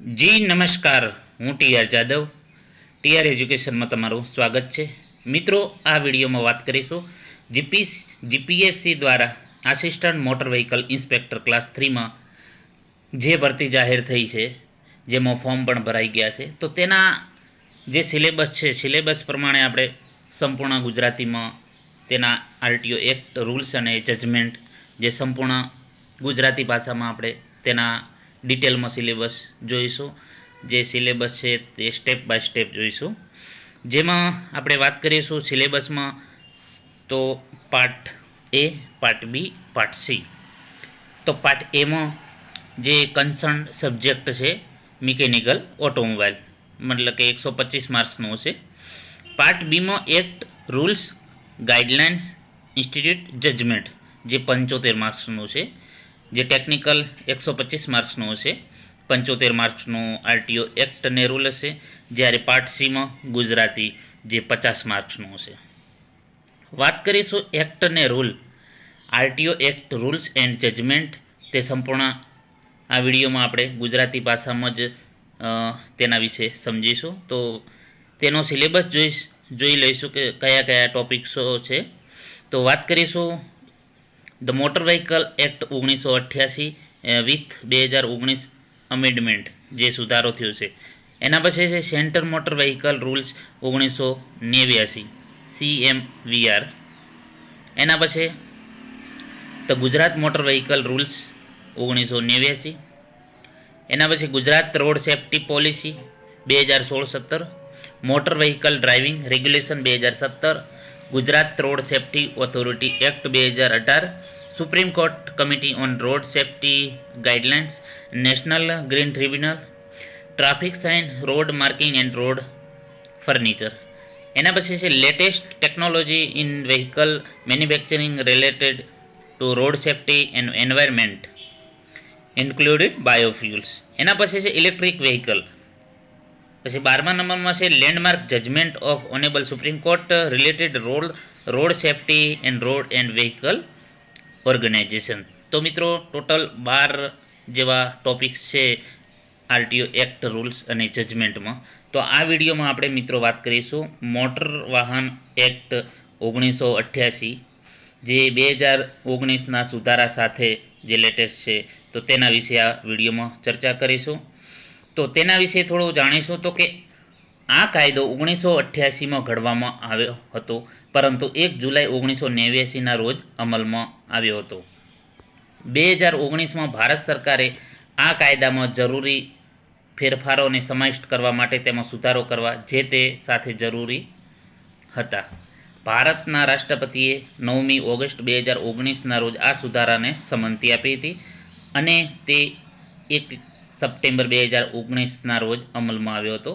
જી, નમસ્કાર. હું TR Jadav. TR એજ્યુકેશનમાં તમારું સ્વાગત છે. મિત્રો, આ વિડીયોમાં વાત કરીશું જીપીસ જીપીએસસી દ્વારા assistant motor vehicle inspector class થ્રીમાં જે ભરતી જાહેર થઈ છે, જેમાં ફોર્મ પણ ભરાઈ ગયા છે, તો તેના જે સિલેબસ છે, સિલેબસ પ્રમાણે આપણે સંપૂર્ણ ગુજરાતીમાં તેના આરટીઓ એક્ટ, રૂલ્સ અને જજમેન્ટ જે સંપૂર્ણ ગુજરાતી ભાષામાં આપણે તેના ડિટેલમાં સિલેબસ જોઈશું. જે સિલેબસ છે તે સ્ટેપ બાય સ્ટેપ જોઈશું. જેમાં આપણે વાત કરીશું સિલેબસમાં તો part A, part B, part C. તો પાર્ટ એમાં જે કન્સર્ન સબ્જેક્ટ છે મિકેનિકલ ઓટોમોબાઈલ મતલબ કે એકસો પચીસ માર્ક્સનું હશે. Part બીમાં act rules guidelines institute judgement જે પંચોતેર માર્ક્સનું છે. જે ટેકનિકલ એકસો પચીસ માર્ક્સનું હશે, પંચોતેર માર્ક્સનું આરટીઓ એક્ટ અને રૂલ હશે, જ્યારે પાર્ટ સીમાં ગુજરાતી જે પચાસ માર્ક્સનું હશે. વાત કરીશું એક્ટ અને rule RTO act rules and judgement તે સંપૂર્ણ આ વિડીયોમાં આપણે ગુજરાતી ભાષામાં જ તેના વિશે સમજીશું. તો તેનો સિલેબસ જોઈશ, જોઈ લઈશું કે કયા કયા ટોપિક્સો છે. તો વાત કરીશું ધ મોટર વ્હીકલ એક્ટ ઓગણીસો અઠ્યાસી વિથ બે હજાર ઓગણીસ અમેન્ડમેન્ટ જે સુધારો થયો છે. એના પછી છે સેન્ટર મોટર વ્હીકલ રૂલ્સ ઓગણીસો નેવ્યાસી સી એમ વીઆર એના પછી the Gujarat motor vehicle rules ઓગણીસો નેવ્યાસી. એના પછી ગુજરાત રોડ સેફ્ટી પોલિસી બે હજાર સોળ સત્તર મોટર વ્હીકલ ડ્રાઇવિંગ રેગ્યુલેશન બે હજાર સત્તર Gujarat road safety authority act બે હજાર અઢાર, supreme court committee on road safety guidelines, national green tribunal, traffic sign, road marking and road furniture. એના પછી છે latest technology in vehicle manufacturing related to road safety and environment, included biofuels એના પછી છે electric vehicle. પછી બારમા નંબરમાં છે landmark judgement of honourable supreme court related road road safety and road and vehicle organisation. તો મિત્રો, ટોટલ બાર જેવા ટોપિક્સ છે આરટીઓ એક્ટ રૂલ્સ અને જજમેન્ટમાં. તો આ વિડીયોમાં આપણે મિત્રો વાત કરીશું મોટર વાહન એક્ટ ઓગણીસો અઠ્યાસી, જે બે હજાર ઓગણીસના સુધારા સાથે જે લેટેસ્ટ છે, તો તેના વિશે આ વિડીયોમાં ચર્ચા કરીશું. તો તેના વિશે થોડું જાણીશું તો કે આ કાયદો ઓગણીસો અઠ્યાસીમાં ઘડવામાં આવ્યો હતો, પરંતુ એક જુલાઈ ઓગણીસો નેવ્યાસીના રોજ અમલમાં આવ્યો હતો. બે હજાર ઓગણીસમાં ભારત સરકારે આ કાયદામાં જરૂરી ફેરફારોને સમાવિષ્ટ કરવા માટે તેમાં સુધારો કરવા જે તે સાથે જરૂરી હતા. ભારતના રાષ્ટ્રપતિએ નવમી ઓગસ્ટ બે હજાર ઓગણીસના રોજ આ સુધારાને સંમતિ આપી હતી અને તે એક સપ્ટેમ્બર બે હજાર ઓગણીસના રોજ અમલમાં આવ્યો હતો.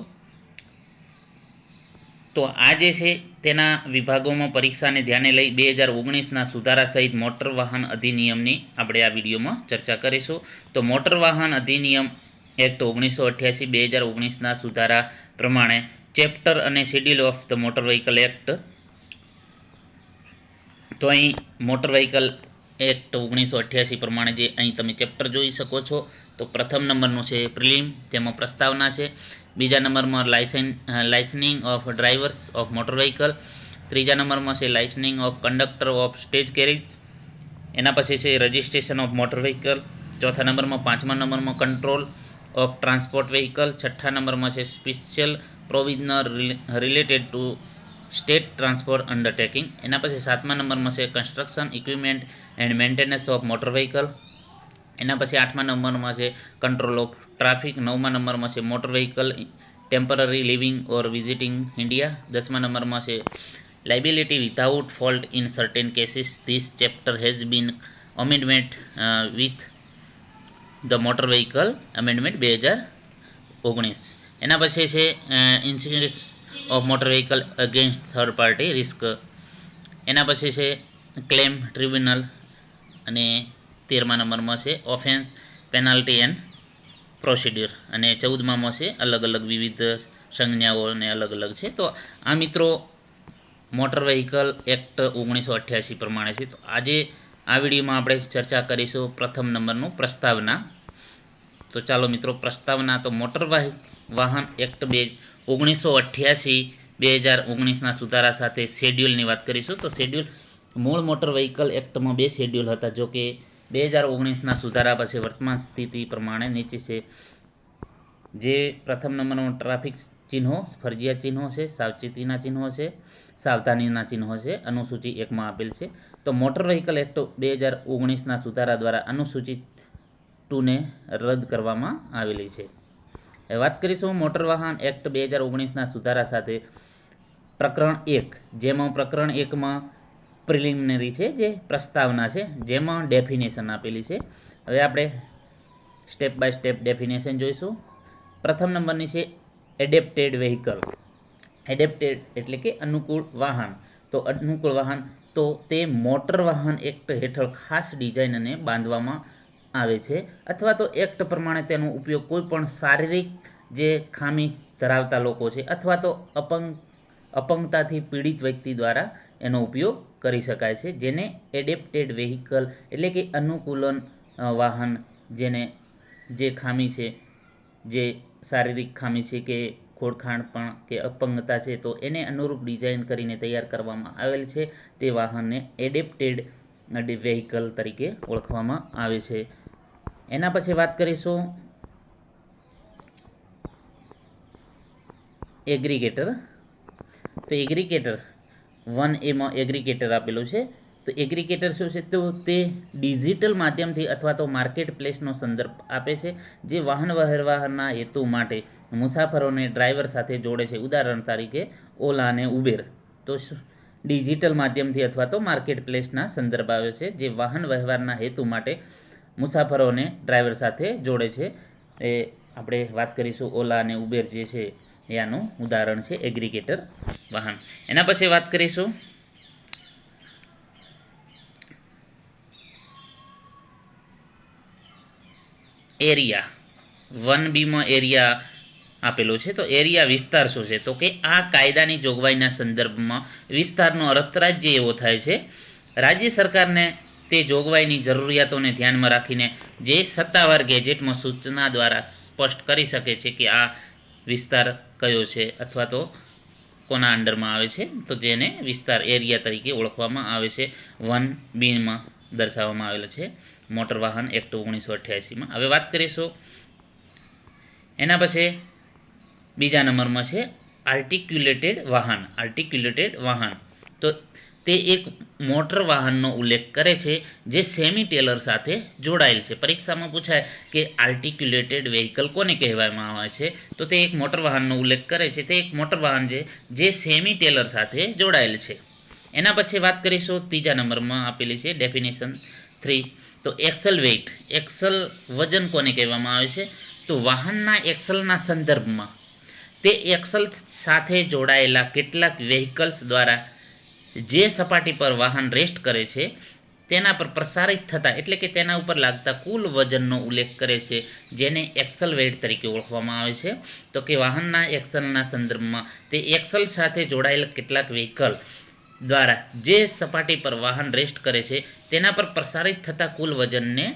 તો આ જે છે તેના વિભાગોમાં પરીક્ષાને ધ્યાને લઈ બે હજાર ઓગણીસના સુધારા સહિત મોટર વાહન અધિનિયમની આપણે આ વિડીયોમાં ચર્ચા કરીશું. તો મોટર વાહન અધિનિયમ એક્ટ ઓગણીસો અઠ્યાસી બે હજાર ઓગણીસના સુધારા પ્રમાણે ચેપ્ટર અને schedule of the motor vehicle act. તો અહીં મોટર વ્હીકલ એક્ટ ઓગણીસો અઠ્યાસી પ્રમાણે જે અહીં તમે ચેપ્ટર જોઈ શકો છો. તો પ્રથમ નંબરનું છે પ્રિલિમ જેમાં પ્રસ્તાવના છે. બીજા નંબરમાં licence licensing of drivers of motor vehicle ત્રીજા નંબરમાં છે licensing of conductor of stage carriage એના પછી છે રજિસ્ટ્રેશન ઓફ મોટર વ્હીકલ ચોથા નંબરમાં, પાંચમા નંબરમાં કંટ્રોલ ઓફ ટ્રાન્સપોર્ટ વ્હીકલ છઠ્ઠા નંબરમાં છે special provisions related to state transport undertaking એના પછી સાતમા નંબરમાં છે construction equipment and maintenance of motor vehicle. એના પછી આઠમા નંબરમાં છે કંટ્રોલ ઓફ ટ્રાફિક. નવમા નંબરમાં છે motor vehicle, temporary leaving or visiting India. દસમા નંબરમાં છે liability without fault in certain cases. This chapter has been amendment with the motor vehicle amendment બે હજાર ઓગણીસ. એના પછી છે insurance of motor vehicle against third party risk એના પછી છે ક્લેમ ટ્રિબ્યુનલ અને તેરમા નંબરમાં છે ઓફેન્સ પેનાલ્ટી એન્ડ પ્રોસિડ્યુર અને ચૌદમામાં છે અલગ અલગ વિવિધ સંજ્ઞાઓ અને અલગ અલગ છે. તો આ મિત્રો મોટર વ્હીકલ એક્ટ ઓગણીસો અઠ્યાસી પ્રમાણે છે. તો આજે આ વિડીયોમાં આપણે ચર્ચા કરીશું પ્રથમ નંબરનું પ્રસ્તાવના. તો ચાલો મિત્રો, પ્રસ્તાવના તો મોટર વાહન એક્ટ બે ઓગણીસો અઠ્યાસી, બે હજાર ઓગણીસના સુધારા સાથે શેડ્યુલની વાત કરીશું, તો શેડ્યુલ, મૂળ મોટર વ્હીકલ એક્ટમાં બે શેડ્યુલ હતા, જો કે બે હજાર ઓગણીસના સુધારા પછી વર્તમાન સ્થિતિ પ્રમાણે નીચે છે. જે પ્રથમ નંબરનો ટ્રાફિક ચિહ્નો, ફરજિયાત ચિહ્નો છે, સાવચેતીના ચિહ્નો છે, સાવધાનીના ચિહ્નો છે, અનુસૂચિ એકમાં આપેલ છે. તો મોટર વ્હીકલ એક્ટ બે હજાર ઓગણીસના સુધારા દ્વારા અનુસૂચિ ટુને રદ કરવામાં આવેલી છે. વાત કરીશું મોટર વાહન એક્ટ બે હજાર ઓગણીસના સુધારા સાથે. પ્રકરણ એક, જેમાં પ્રકરણ એકમાં પ્રિલિમિનરી છે, જે પ્રસ્તાવના છે, જેમાં ડેફિનેશન આપેલી છે. હવે આપણે સ્ટેપ બાય સ્ટેપ ડેફિનેશન જોઈશું. પ્રથમ નંબરની છે એડેપ્ટેડ વેહિકલ. એડેપ્ટેડ એટલે કે અનુકૂળ વાહન. તો અનુકૂળ વાહન, તો તે મોટર વાહન એક્ટ હેઠળ ખાસ ડિઝાઇન અને બાંધવામાં આવે છે અથવા તો એક્ટ પ્રમાણે તેનો ઉપયોગ કોઈ પણ શારીરિક જે ખામી ધરાવતા લોકો છે અથવા તો અપંગ, અપંગતાથી પીડિત વ્યક્તિ દ્વારા એનો ઉપયોગ કરી શકાય છે, જેને એડેપ્ટેડ વેહિકલ એટલે કે અનુકૂલન વાહન જેને, જે ખામી છે, જે શારીરિક ખામી છે કે ખોડખાણ પણ કે અપંગતા છે, તો એને અનુરૂપ ડિઝાઇન કરીને તૈયાર કરવામાં આવેલ છે. તે વાહનને એડેપ્ટેડ વેહિકલ તરીકે ઓળખવામાં આવે છે. એના પછી વાત કરીશું એગ્રીગેટર. તો એગ્રીગેટર વન એમાં એગ્રીગેટર આપેલું છે. તો એગ્રીગેટર શું છે? તો તે ડિજિટલ માધ્યમથી અથવા તો માર્કેટ પ્લેસનો સંદર્ભ આપે છે, જે વાહન વ્યવહારના હેતુ માટે મુસાફરોને ડ્રાઈવર સાથે જોડે છે. ઉદાહરણ તરીકે, ઓલા અને ઉબેર. તો ડિજિટલ માધ્યમથી અથવા તો માર્કેટ પ્લેસના સંદર્ભ આવે છે, જે વાહન વ્યવહારના હેતુ માટે મુસાફરોને ડ્રાઈવર સાથે જોડે છે. એ આપણે વાત કરીશું ઓલા અને ઉબેર જે છે એ આનું ઉદાહરણ છે એગ્રીગેટર વાહન. એના પછી વાત કરીશું. એરિયા. વન બીમાં એરિયા આપેલો છે. તો એરિયા વિસ્તાર શું છે? તો કે આ કાયદાની જોગવાઈના સંદર્ભમાં વિસ્તારનો અર્થ રાજ્ય એવો થાય છે, રાજ્ય સરકારને તે જોગવાઈની જરૂરિયાતોને ધ્યાનમાં રાખીને જે સત્તાવાર ગેજેટમાં સૂચના દ્વારા સ્પષ્ટ કરી શકે છે કે આ વિસ્તાર કયો છે અથવા તો કોના અંડરમાં આવે છે, તો તેને વિસ્તાર એરિયા તરીકે ઓળખવામાં આવે છે, વન બીમાં દર્શાવવામાં આવેલ છે, મોટર વાહન એક્ટ ઓગણીસો અઠ્યાસીમાં. હવે વાત કરીશું એના પછી બીજા નંબરમાં છે આર્ટિક્યુલેટેડ વાહન આર્ટિક્યુલેટેડ વાહન. તો તે એક મોટર વાહનનો ઉલ્લેખ કરે છે, જે સેમી ટેલર સાથે જોડાયેલ છે. પરીક્ષામાં પૂછાય કે આર્ટિક્યુલેટેડ વેહિકલ કોને કહેવામાં આવે છે? તો તે એક મોટર વાહનનો ઉલ્લેખ કરે છે. તે એક મોટર વાહન છે, જે સેમી ટેલર સાથે જોડાયેલ છે. એના પછી વાત કરીશું ત્રીજા નંબરમાં આપેલી છે ડેફિનેશન થ્રી. તો એક્સલ વેઇટ, એક્સલ વજન કોને કહેવામાં આવે છે? તો વાહનના એક્સલના સંદર્ભમાં તે એક્સલ સાથે જોડાયેલા કેટલાક વેહિકલ્સ દ્વારા જે સપાટી પર વાહન રેસ્ટ કરે છે, તેના પર પ્રસારિત થતા એટલે કે તેના ઉપર લાગતા કુલ વજનનો ઉલ્લેખ કરે છે, જેને એક્સલ વેઇટ તરીકે ઓળખવામાં આવે છે. તો કે વાહનના એક્સલના સંદર્ભમાં તે એક્સલ સાથે જોડાયેલ કેટલાક વ્હીકલ દ્વારા જે સપાટી પર વાહન રેસ્ટ કરે છે, તેના પર પ્રસારિત થતા કુલ વજનને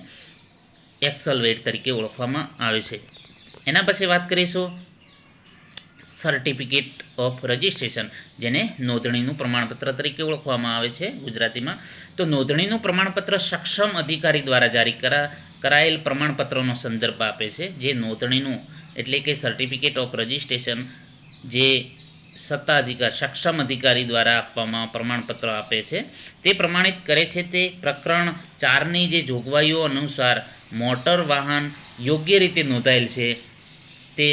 એક્સલ વેઇટ તરીકે ઓળખવામાં આવે છે. એના પછી વાત કરીશું સર્ટિફિકેટ ઓફ રજિસ્ટ્રેશન જેને નોંધણીનું પ્રમાણપત્ર તરીકે ઓળખવામાં આવે છે ગુજરાતીમાં. તો નોંધણીનું પ્રમાણપત્ર સક્ષમ અધિકારી દ્વારા જારી કરા, કરાયેલ પ્રમાણપત્રનો સંદર્ભ આપે છે, જે નોંધણીનું એટલે કે સર્ટિફિકેટ ઓફ રજિસ્ટ્રેશન જે સત્તાધિકાર સક્ષમ અધિકારી દ્વારા આપવામાં પ્રમાણપત્ર આપે છે. તે પ્રમાણિત કરે છે તે પ્રકરણ ચારની જે જોગવાઈઓ અનુસાર મોટર વાહન યોગ્ય રીતે નોંધાયેલ છે તે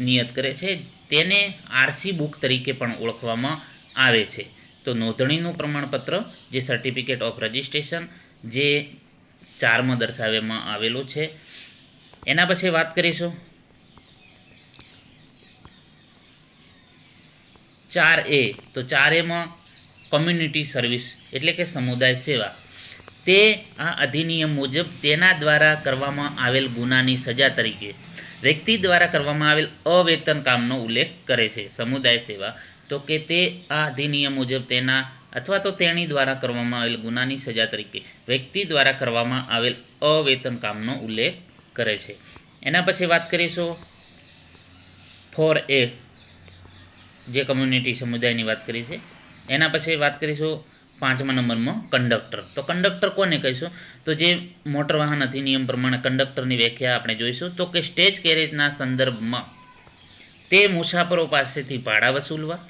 નિયત કરે છે. તેને આરસી બુક તરીકે પણ ઓળખવામાં આવે છે. તો નોંધણીનું પ્રમાણપત્ર, જે સર્ટિફિકેટ ઓફ રજિસ્ટ્રેશન જે ચારમાં દર્શાવવામાં આવેલું છે. એના પછી વાત કરીશું. ચાર એ, તો ચાર એમાં કમ્યુનિટી સર્વિસ એટલે કે સમુદાય સેવા. તે આ અધિનિયમ મુજબ તેના દ્વારા કરવામાં આવેલ ગુનાની સજા તરીકે વ્યક્તિ દ્વારા કરવામાં આવેલ અવેતન કામનો ઉલ્લેખ કરે છે સમુદાય સેવા. તો કે તે આ અધિનિયમ મુજબ તેના અથવા તો તેણી દ્વારા કરવામાં આવેલ ગુનાની સજા તરીકે વ્યક્તિ દ્વારા કરવામાં આવેલ અવેતન કામનો ઉલ્લેખ કરે છે. એના પછી વાત કરીશું ફોર એ જે કમ્યુનિટી સમુદાયની વાત કરી છે. એના પછી વાત કરીશું પાંચમા નંબરમાં કંડક્ટર. તો કંડક્ટર કોને કહીશું? તો જે મોટર વાહન અધિનિયમ પ્રમાણે કંડક્ટરની વ્યાખ્યા આપણે જોઈશું. તો કે સ્ટેજ કેરેજના સંદર્ભમાં તે મુસાફરો પાસેથી ભાડા વસૂલવા,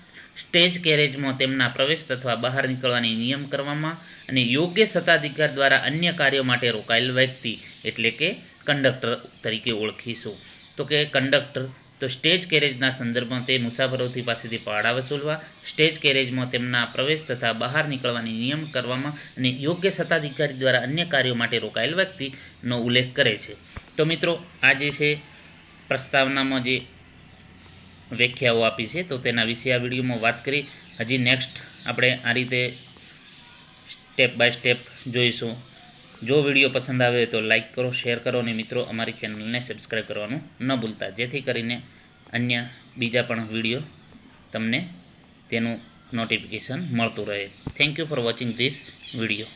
સ્ટેજ કેરેજમાં તેમના પ્રવેશ તથા બહાર નીકળવાની નિયમ કરવામાં અને યોગ્ય સત્તાધિકાર દ્વારા અન્ય કાર્યો માટે રોકાયેલ વ્યક્તિ એટલે કે કંડક્ટર તરીકે ઓળખીશું. તો કે કંડક્ટર તો સ્ટેજ કેરેજના સંદર્ભમાં તે મુસાફરોથી પાસેથી ભાડા વસૂલવા સ્ટેજ કેરેજમાં તેમના પ્રવેશ તથા બહાર નીકળવાની નિયમ કરવામાં અને યોગ્ય સત્તાધિકારી દ્વારા અન્ય કાર્યો માટે રોકાયેલ વ્યક્તિનો ઉલ્લેખ કરે છે. તો મિત્રો, આ જે છે પ્રસ્તાવનામાં જે વ્યાખ્યાઓ આપી છે, તો તેના વિશે આ વિડીયોમાં વાત કરી. હજી નેક્સ્ટ આપણે આ રીતે સ્ટેપ બાય સ્ટેપ જોઈશું. જો વીડિયો પસંદ આવે તો લાઇક કરો શેર કરો અને મિત્રો અમારી ચેનલને સબસ્ક્રાઈબ કરવાનું ન ભૂલતા. જેથી કરીને અન્ય બીજા પણ વીડિયો તમને તેનું નોટિફિકેશન મળતું રહે. Thank you for watching this video